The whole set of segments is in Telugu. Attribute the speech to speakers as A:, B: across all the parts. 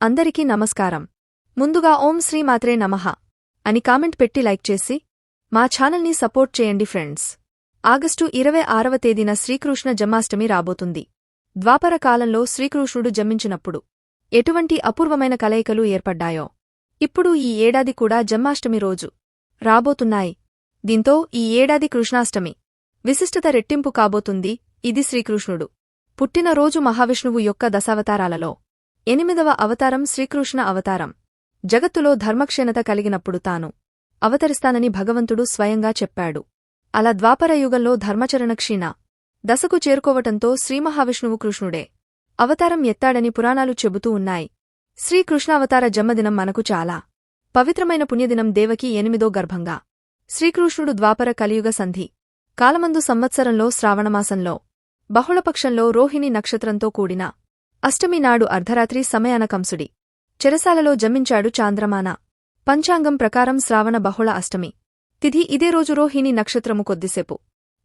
A: అందరికీ నమస్కారం. ముందుగా ఓం శ్రీ మాత్రే నమః అని కామెంట్ పెట్టి లైక్ చేసి మా ఛానల్ని సపోర్ట్ చేయండి ఫ్రెండ్స్. ఆగస్టు ఇరవై ఆరవ తేదీన శ్రీకృష్ణ జన్మాష్టమి రాబోతుంది. ద్వాపర కాలంలో శ్రీకృష్ణుడు జన్మించినప్పుడు ఎటువంటి అపూర్వమైన కలయికలు ఏర్పడ్డాయో. ఇప్పుడు ఈ ఏడాది కూడా జన్మాష్టమి రోజు. రాబోతున్నాయి. దీంతో ఈ ఏడాది కృష్ణాష్టమి. విశిష్టత రెట్టింపు కాబోతుంది ఇది శ్రీకృష్ణుడు. పుట్టినరోజు మహావిష్ణువు యొక్క దశావతారాలలో. ఎనిమిదవ అవతారం శ్రీకృష్ణ అవతారం. జగత్తులో ధర్మక్షీణత కలిగినప్పుడు తాను అవతరిస్తానని భగవంతుడు స్వయంగా చెప్పాడు. అలా ద్వాపరయుగంలో ధర్మచరణ క్షీణ దశకు చేరుకోవటంతో శ్రీమహావిష్ణువు కృష్ణుడే అవతారం ఎత్తాడని పురాణాలు చెబుతూ ఉన్నాయి. శ్రీకృష్ణావతార జన్మదినం మనకు చాలా పవిత్రమైన పుణ్యదినం దేవకి ఎనిమిదో గర్భంగా. శ్రీకృష్ణుడు ద్వాపర కలియుగ సంధి కాలమందు సంవత్సరంలో శ్రావణమాసంలో బహుళపక్షంలో రోహిణి నక్షత్రంతో కూడిన అష్టమి నాడు అర్ధరాత్రి సమయాన కంసుడి చెరసాలలో జమించాడు చాంద్రమాన. పంచాంగం ప్రకారం శ్రావణ బహుళ అష్టమి. తిథి ఇదే రోజు రోహిణి నక్షత్రము కొద్దిసేపు.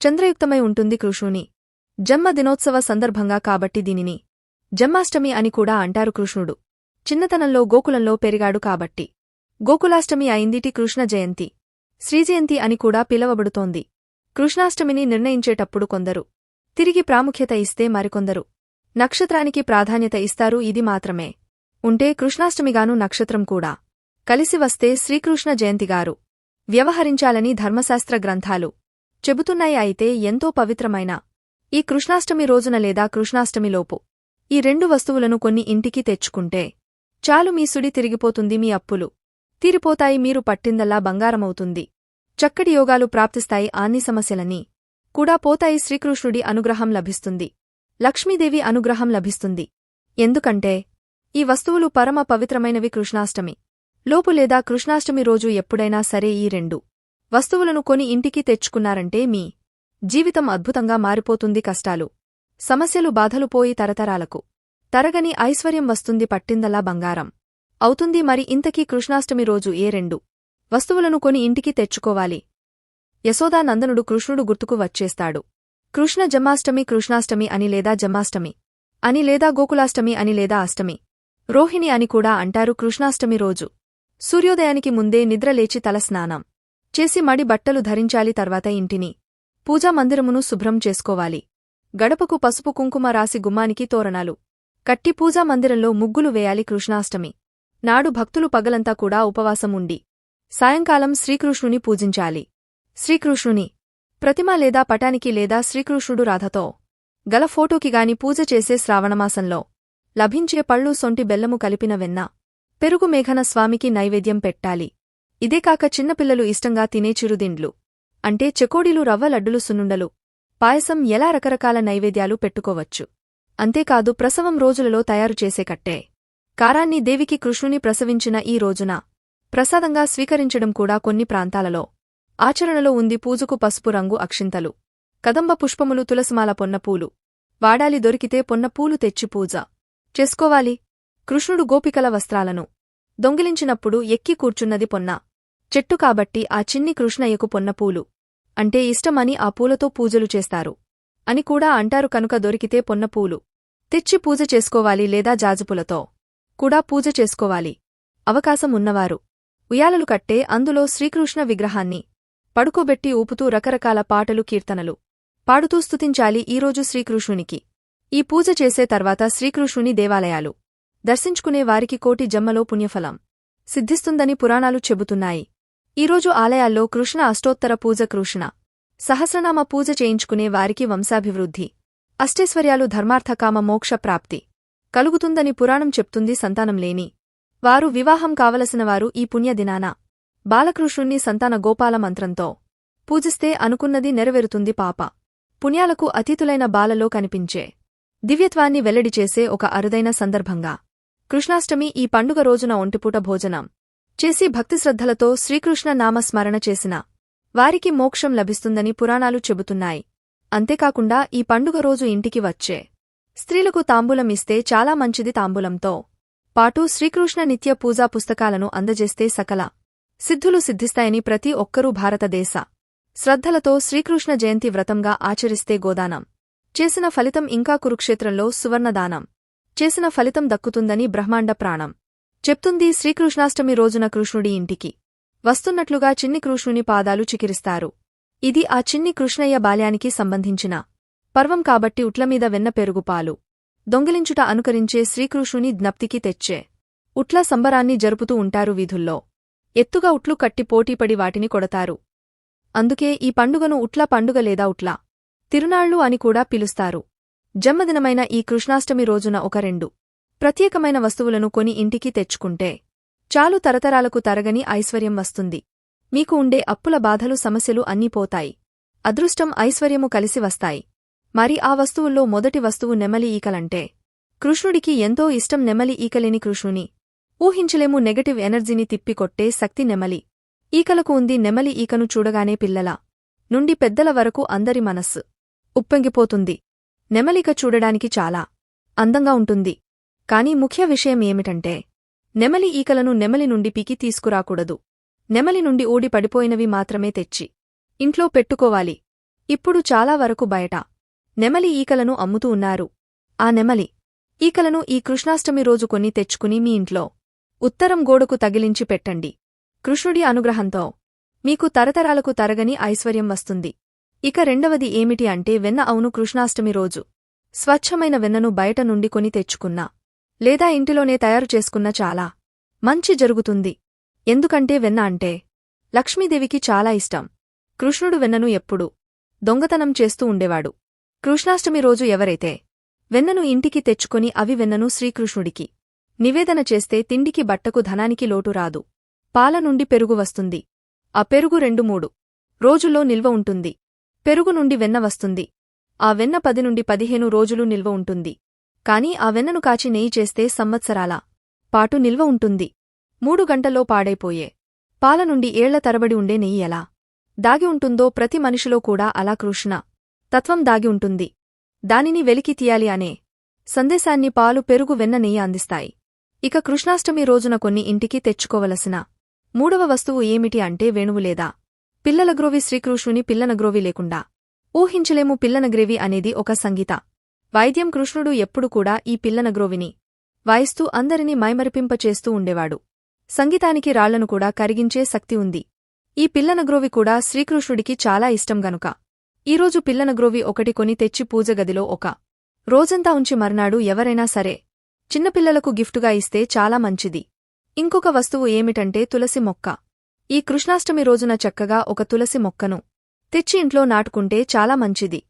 A: చంద్రయుక్తమై ఉంటుంది కృష్ణుని జన్మ దినోత్సవ సందర్భంగా కాబట్టి దీనిని. జన్మాష్టమి అని కూడా అంటారు కృష్ణుడు. చిన్నతనంలో గోకులంలో పెరిగాడు కాబట్టి. గోకులాష్టమి అయిందిటి కృష్ణ జయంతి. శ్రీజయంతి అని కూడా పిలవబడుతోంది. కృష్ణాష్టమిని నిర్ణయించేటప్పుడు కొందరు. తిరిగి ప్రాముఖ్యత ఇస్తే మరికొందరు. నక్షత్రానికి ప్రాధాన్యత ఇస్తారు ఇది మాత్రమే. ఉంటే కృష్ణాష్టమిగాను నక్షత్రం కూడా. కలిసి వస్తే శ్రీకృష్ణ జయంతిగారు వ్యవహరించాలని ధర్మశాస్త్ర గ్రంథాలు. చెబుతున్నాయి అయితే ఎంతో పవిత్రమైన. ఈ కృష్ణాష్టమి రోజున లేదా కృష్ణాష్టమిలోపు ఈ రెండు వస్తువులను కొన్ని ఇంటికి తెచ్చుకుంటే. చాలు మీ సుడి తిరిగిపోతుంది మీ అప్పులు. తీరిపోతాయి మీరు పట్టిందల్లా బంగారమవుతుంది. చక్కటి యోగాలు ప్రాప్తిస్తాయి ఆన్ని సమస్యలని. కూడా పోతాయి శ్రీకృష్ణుడి అనుగ్రహం లభిస్తుంది. లక్ష్మీదేవి అనుగ్రహం లభిస్తుంది. ఎందుకంటే ఈ వస్తువులు పరమ పవిత్రమైనవి కృష్ణాష్టమి. లోపు లేదా కృష్ణాష్టమి రోజు ఎప్పుడైనా సరే ఈ రెండు వస్తువులను కొని ఇంటికి తెచ్చుకున్నారంటే మీ జీవితం అద్భుతంగా మారిపోతుంది కష్టాలు సమస్యలు బాధలు పోయి తరతరాలకు. తరగని ఐశ్వర్యం వస్తుంది పట్టిందలా బంగారం. అవుతుంది మరి ఇంతకీ కృష్ణాష్టమి రోజు ఏ రెండు వస్తువులను కొని ఇంటికి తెచ్చుకోవాలి? యశోదానందనుడు కృష్ణుడు గుర్తుకు వచ్చేస్తాడు. కృష్ణ జన్మాష్టమి కృష్ణాష్టమి అని లేదా జన్మాష్టమి అని లేదా గోకులాష్టమి అని లేదా అష్టమి. రోహిణి అని కూడా అంటారు కృష్ణాష్టమి రోజు. సూర్యోదయానికి ముందే నిద్రలేచి తలస్నానం చేసి మడి బట్టలు ధరించాలి తర్వాత ఇంటిని పూజా మందిరమును శుభ్రం చేసుకోవాలి. గడపకు పసుపు కుంకుమ రాసి గుమ్మానికి తోరణాలు కట్టి పూజా మందిరంలో ముగ్గులు వేయాలి కృష్ణాష్టమి. నాడు భక్తులు పగలంతా కూడా ఉపవాసం ఉండి సాయంకాలం శ్రీకృష్ణుని పూజించాలి. శ్రీకృష్ణుని ప్రతిమ లేదా పటానికి లేదా శ్రీకృష్ణుడు రాధతో గల ఫోటోకిగాని పూజ చేసే శ్రావణమాసంలో లభించే పళ్ళు సొంటి బెల్లము కలిపిన వెన్న పెరుగు మేఘన స్వామికి నైవేద్యం పెట్టాలి. ఇదే కాక చిన్నపిల్లలు ఇష్టంగా తినే చిరుదిండ్లు అంటే చెకోడీలు రవ్వ లడ్డులు సున్నుండలు పాయసం ఎలా రకరకాల నైవేద్యాలు పెట్టుకోవచ్చు. అంతేకాదు ప్రసవం రోజులలో తయారు చేసే కట్టే కారాన్ని దేవికి కృష్ణుని ప్రసవించిన ఈ రోజున ప్రసాదంగా స్వీకరించడం కూడా కొన్ని ప్రాంతాలలో ఆచరణలో ఉంది పూజకు పసుపు రంగు అక్షింతలు కదంబ పుష్పములు తులసిమాల పొన్నపూలు వాడాలి దొరికితే పొన్నపూలు తెచ్చి పూజ. చేసుకోవాలి. కృష్ణుడు గోపికల వస్త్రాలను. దొంగిలించినప్పుడు ఎక్కి కూర్చున్నది పొన్న. చెట్టు కాబట్టి ఆ చిన్ని కృష్ణయ్యకు పొన్నపూలు అంటే ఇష్టమని ఆ పూలతో పూజలు చేస్తారు. అని కూడా అంటారు కనుక దొరికితే పొన్నపూలు తెచ్చి పూజ చేసుకోవాలి లేదా జాజుపులతో. కూడా పూజ చేసుకోవాలి. అవకాశం ఉన్నవారు. ఉయ్యాలలు కట్టే అందులో శ్రీకృష్ణ విగ్రహాన్ని. పడుకోబెట్టి ఊపుతూ రకరకాల పాటలు కీర్తనలు పాడుతూ స్తుతించాలి ఈరోజు శ్రీకృష్ణునికి. ఈ పూజ చేసే తర్వాత శ్రీకృష్ణుని దేవాలయాలు దర్శించుకునే వారికి కోటి జమ్మలో పుణ్యఫలం సిద్ధిస్తుందని పురాణాలు చెబుతున్నాయి. ఈరోజు ఆలయాల్లో కృష్ణ అష్టోత్తర పూజ కృష్ణ సహస్రనామ పూజ చేయించుకునే వారికి వంశాభివృద్ధి అష్టైశ్వర్యాలు ధర్మార్థకామ మోక్ష ప్రాప్తి కలుగుతుందని పురాణం చెప్తుంది సంతానం లేని వారు వివాహం కావలసినవారు ఈ పుణ్యదినానా బాలకృష్ణుణ్ణి సంతాన గోపాల మంత్రంతో పూజిస్తే అనుకున్నది నెరవేరుతుంది పాప. పుణ్యాలకు అతీతులైన బాలలో కనిపించే దివ్యత్వాన్ని వెల్లడిచేసే ఒక అరుదైన సందర్భంగా కృష్ణాష్టమి ఈ పండుగ రోజున ఒంటిపూట భోజనం చేసి భక్తిశ్రద్ధలతో శ్రీకృష్ణ నామస్మరణ చేసిన వారికి మోక్షం లభిస్తుందని పురాణాలు చెబుతున్నాయి. అంతేకాకుండా ఈ పండుగ రోజు ఇంటికి వచ్చే స్త్రీలకు తాంబూలం ఇస్తే చాలా మంచిది తాంబూలంతో పాటు శ్రీకృష్ణ నిత్య పూజా పుస్తకాలను అందజేస్తే సకల సిద్ధులు సిద్ధిస్తాయని ప్రతి ఒక్కరూ భారతదేశ శ్రద్ధలతో శ్రీకృష్ణ జయంతి వ్రతంగా ఆచరిస్తే గోదానం. చేసిన ఫలితం ఇంకా కురుక్షేత్రంలో సువర్ణదానం. చేసిన ఫలితం దక్కుతుందని బ్రహ్మాండ ప్రాణం. చెప్తుంది శ్రీకృష్ణాష్టమి రోజున కృష్ణుడి ఇంటికి. వస్తున్నట్లుగా చిన్ని కృష్ణుని పాదాలు చికిరిస్తారు. ఇది ఆ చిన్ని కృష్ణయ్య బాల్యానికి సంబంధించిన పర్వం కాబట్టి ఉట్లమీద వెన్న పెరుగుపాలు దొంగిలించుట అనుకరించే శ్రీకృష్ణుని జ్ఞప్తికి తెచ్చే. ఉట్ల సంబరాన్ని జరుపుతూ ఉంటారు వీధుల్లో. ఎత్తుగా ఉట్లు కట్టి పోటీపడి వాటిని కొడతారు. అందుకే ఈ పండుగను ఉట్ల పండుగ లేదా ఉట్ల తిరునాళ్ళు అని కూడా పిలుస్తారు. జన్మదినమైన ఈ కృష్ణాష్టమి రోజున ఒక రెండు ప్రత్యేకమైన వస్తువులను కొని ఇంటికి తెచ్చుకుంటే చాలు తరతరాలకు తరగని ఐశ్వర్యం వస్తుంది. మీకు ఉండే అప్పుల బాధలు సమస్యలు అన్నీ పోతాయి. అదృష్టం ఐశ్వర్యము కలిసి వస్తాయి. మరి ఆ వస్తువుల్లో మొదటి వస్తువు నెమలి ఈకలంటే కృష్ణుడికి ఎంతో ఇష్టం నెమలి ఈకలేని కృష్ణుని ఊహించలేము నెగటివ్ ఎనర్జీని తిప్పికొట్టే శక్తి నెమలి. ఈకలకు ఉంది నెమలి ఈకను చూడగానే పిల్లల నుండి పెద్దల వరకు అందరి మనస్సు ఉప్పొంగిపోతుంది. నెమలిక చూడడానికి చాలా అందంగా ఉంటుంది. కాని ముఖ్య విషయం ఏమిటంటే నెమలి ఈకలను నెమలి నుండి పీకి తీసుకురాకూడదు. నెమలి నుండి ఊడి పడిపోయినవి మాత్రమే తెచ్చి ఇంట్లో పెట్టుకోవాలి. ఇప్పుడు చాలా వరకు బయట నెమలి ఈకలను అమ్ముతూ ఉన్నారు. ఆ నెమలి ఈకలను ఈ కృష్ణాష్టమి రోజు కొన్ని తెచ్చుకుని మీ ఇంట్లో ఉత్తరం గోడకు తగిలించి పెట్టండి. కృష్ణుడి అనుగ్రహంతో మీకు తరతరాలకు తరగని ఐశ్వర్యం వస్తుంది. ఇక రెండవది ఏమిటి అంటే వెన్న అవును కృష్ణాష్టమి రోజు. స్వచ్ఛమైన వెన్నను బయట నుండి కొని తెచ్చుకున్నా. లేదా ఇంటిలోనే తయారు చేసుకున్న చాలా. మంచి జరుగుతుంది. ఎందుకంటే వెన్న అంటే లక్ష్మీదేవికి చాలా ఇష్టం. కృష్ణుడు వెన్నను ఎప్పుడు దొంగతనం చేస్తూ ఉండేవాడు. కృష్ణాష్టమి రోజు ఎవరైతే వెన్నను ఇంటికి తెచ్చుకొని అవి వెన్నను శ్రీకృష్ణుడికి నివేదన చేస్తే తిండికి బట్టకు ధనానికి లోటు రాదు. పాల నుండి పెరుగు వస్తుంది. ఆ పెరుగు రెండు మూడు. రోజుల్లో నిల్వ ఉంటుంది. పెరుగు నుండి వెన్న వస్తుంది. ఆ వెన్న పది నుండి పదిహేను రోజులు నిల్వ ఉంటుంది. కాని ఆ వెన్నను కాచి నెయ్యి చేస్తే సంవత్సరాల పాటు నిల్వ ఉంటుంది. మూడు గంటల్లో పాడైపోయే. పాల నుండి ఏళ్ళ తరబడి ఉండే నెయ్యి ఎలా? దాగి ఉంటుందో ప్రతి మనిషిలో కూడా అలా కృష్ణ తత్వం దాగి ఉంటుంది. దానిని వెలికి తీయాలి అనే సందేశాన్ని పాలు పెరుగు వెన్న నెయ్యి అందిస్తాయి. ఇక కృష్ణాష్టమి రోజున కొన్ని ఇంటికి తెచ్చుకోవలసిన మూడవ వస్తువు ఏమిటి అంటే వేణువులేదా పిల్లలగ్రోవి శ్రీకృష్ణుని పిల్లనగ్రోవి లేకుండా. ఊహించలేము పిల్లనగ్రేవి అనేది ఒక సంగీత. వైద్యం కృష్ణుడు ఎప్పుడు కూడా ఈ పిల్లనగ్రోవిని వాయిస్తూ అందరినీ మైమరిపింపచేస్తూ ఉండేవాడు. సంగీతానికి రాళ్ళను కూడా కరిగించే శక్తి ఉంది. ఈ పిల్లనగ్రోవి కూడా శ్రీకృష్ణుడికి చాలా ఇష్టం గనుక. ఈరోజు పిల్లనగ్రోవి ఒకటి కొని తెచ్చి పూజగదిలో ఒక రోజంతా ఉంచి మర్నాడు ఎవరైనా సరే చిన్నపిల్లలకు గిఫ్టుగా ఇస్తే చాలా మంచిది. ఇంకొక వస్తువు ఏమిటంటే తులసి మొక్క. ఈ కృష్ణాష్టమి రోజున చక్కగా ఒక తులసి మొక్కను తెచ్చి ఇంట్లో నాటుకుంటే చాలా మంచిది.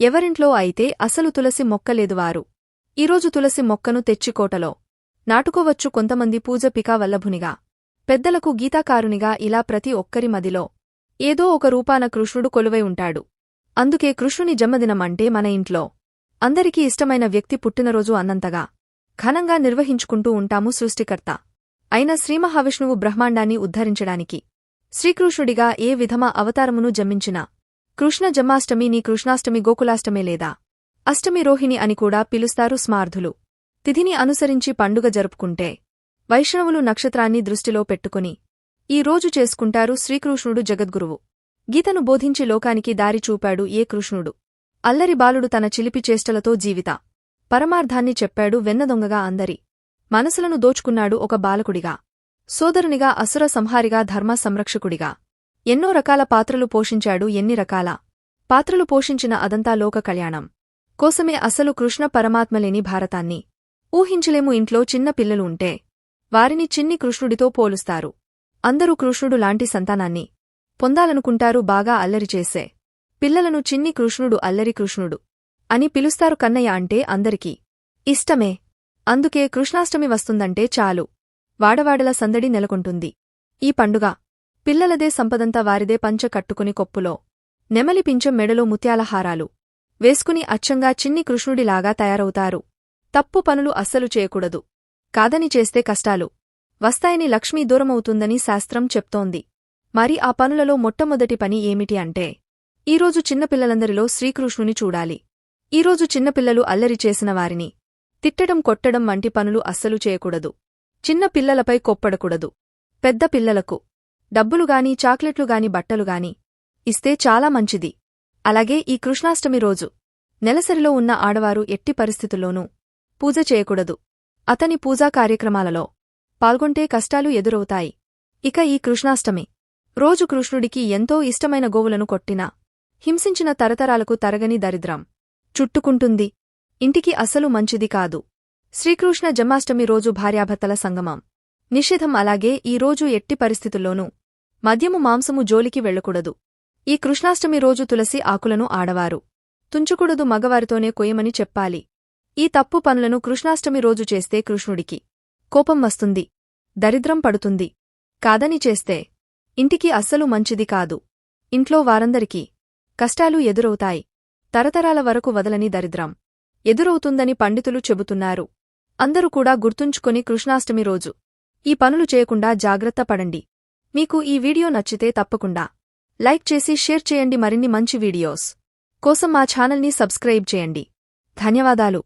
A: ఎవరింట్లో అయితే అసలు తులసి మొక్కలేదు వారు. ఈరోజు తులసి మొక్కను తెచ్చికోటలో నాటుకోవచ్చు కొంతమంది పూజ పికా వల్లభునిగా పెద్దలకు గీతాకారునిగా ఇలా ప్రతి ఒక్కరి మదిలో ఏదో ఒక రూపాన కృష్ణుడు కొలువై ఉంటాడు. అందుకే కృష్ణుని జన్మదినమంటే మన ఇంట్లో అందరికీ ఇష్టమైన వ్యక్తి పుట్టినరోజు అన్నంతగా ఘనంగా నిర్వహించుకుంటూ ఉంటాము సృష్టికర్త. అయిన శ్రీమహావిష్ణువు బ్రహ్మాండాన్ని ఉద్ధరించడానికి. శ్రీకృష్ణుడిగా ఏ విధమ అవతారమును జన్మించినా. కృష్ణ జన్మాష్టమి నీ కృష్ణాష్టమి గోకులాష్టమే లేదా. అష్టమి రోహిణి అని కూడా పిలుస్తారు స్మార్థులు. తిథిని అనుసరించి పండుగ జరుపుకుంటే. వైష్ణవులు నక్షత్రాన్ని దృష్టిలో పెట్టుకుని. ఈ రోజు చేసుకుంటారు శ్రీకృష్ణుడు జగద్గురువు. గీతను బోధించి లోకానికి దారి చూపాడు ఏ కృష్ణుడు. అల్లరి బాలుడు తన చిలిపి చేష్టలతో జీవిత. పరమార్థాన్ని చెప్పాడు వెన్నదొంగగా అందరి. మనసులను దోచుకున్నాడు ఒక బాలకుడిగా. సోదరునిగా అసుర సంహారిగా ధర్మ సంరక్షకుడిగా. ఎన్నో రకాల పాత్రలు పోషించాడు ఎన్ని రకాల పాత్రలు పోషించిన అదంతా లోక కళ్యాణం. కోసమే అసలు కృష్ణ పరమాత్మలేని భారతాన్ని. ఊహించలేము ఇంట్లో చిన్న పిల్లలు ఉంటే. వారిని చిన్ని కృష్ణుడితో పోలుస్తారు. అందరూ కృష్ణుడు లాంటి సంతానాన్ని. పొందాలనుకుంటారు బాగా అల్లరి చేసే. పిల్లలను చిన్ని కృష్ణుడు అల్లరి కృష్ణుడు. అని పిలుస్తారు కన్నయ్య అంటే అందరికీ ఇష్టమే. అందుకే కృష్ణాష్టమి వస్తుందంటే చాలు. వాడవాడల సందడి నెలకొంటుంది. ఈ పండుగ పిల్లలదే సంపదంతా వారిదే పంచ కట్టుకుని కొప్పులో. నెమలి పించం మెడలో ముత్యాలహారాలు. వేసుకుని అచ్చంగా చిన్ని కృష్ణుడిలాగా తయారవుతారు. తప్పు పనులు అస్సలు చేయకూడదు. కాదని చేస్తే కష్టాలు. వస్తాయని లక్ష్మీ దూరమవుతుందని శాస్త్రం చెప్తోంది. మరి ఆ పనులలో మొట్టమొదటి పని ఏమిటి అంటే ఈరోజు చిన్నపిల్లలందరిలో శ్రీకృష్ణుని చూడాలి. ఈరోజు చిన్నపిల్లలు అల్లరి చేసిన వారిని. తిట్టడం కొట్టడం వంటి పనులు అస్సలు చేయకూడదు. చిన్న పిల్లలపై కొప్పడకూడదు. పెద్ద పిల్లలకు. డబ్బులుగాని చాక్లెట్లుగాని బట్టలుగాని ఇస్తే చాలా మంచిది. అలాగే ఈ కృష్ణాష్టమి రోజు. నెలసరిలో ఉన్న ఆడవారు ఎట్టి పరిస్థితుల్లోనూ పూజ చేయకూడదు. అతని పూజా కార్యక్రమాలలో పాల్గొంటే కష్టాలు ఎదురవుతాయి. ఇక ఈ కృష్ణాష్టమి. రోజు కృష్ణుడికి ఎంతో ఇష్టమైన గోవులను కొట్టినా హింసించిన తరతరాలకు తరగని దరిద్రం. చుట్టుకుంటుంది. ఇంటికి అసలు మంచిది కాదు. శ్రీకృష్ణ జన్మాష్టమి రోజు భార్యాభర్తల సంగమం. నిషేధం అలాగే ఈరోజు ఎట్టి పరిస్థితుల్లోనూ మద్యము మాంసము జోలికి వెళ్ళకూడదు. ఈ కృష్ణాష్టమి రోజు తులసి ఆకులను ఆడవారు. తుంచుకూడదు మగవారితోనే కొయ్యమని చెప్పాలి. ఈ తప్పు పనులను కృష్ణాష్టమి రోజు చేస్తే కృష్ణుడికి కోపం వస్తుంది. దరిద్రం పడుతుంది. కాదని చేస్తే ఇంటికి అస్సలు మంచిది కాదు. ఇంట్లో వారందరికీ కష్టాలు ఎదురవుతాయి. తరతరాల వరకు వదలని దరిద్రం. ఎదురవుతుందని పండితులు చెబుతున్నారు. అందరూ కూడా గుర్తుంచుకొని కృష్ణాష్టమి రోజు. ఈ పనులు చేయకుండా జాగ్రత్త పడండి. మీకు ఈ వీడియో నచ్చితే తప్పకుండా. లైక్ చేసి షేర్ చేయండి మరిన్ని మంచి వీడియోస్ కోసం మా ఛానల్ని సబ్స్క్రైబ్ చేయండి. ధన్యవాదాలు.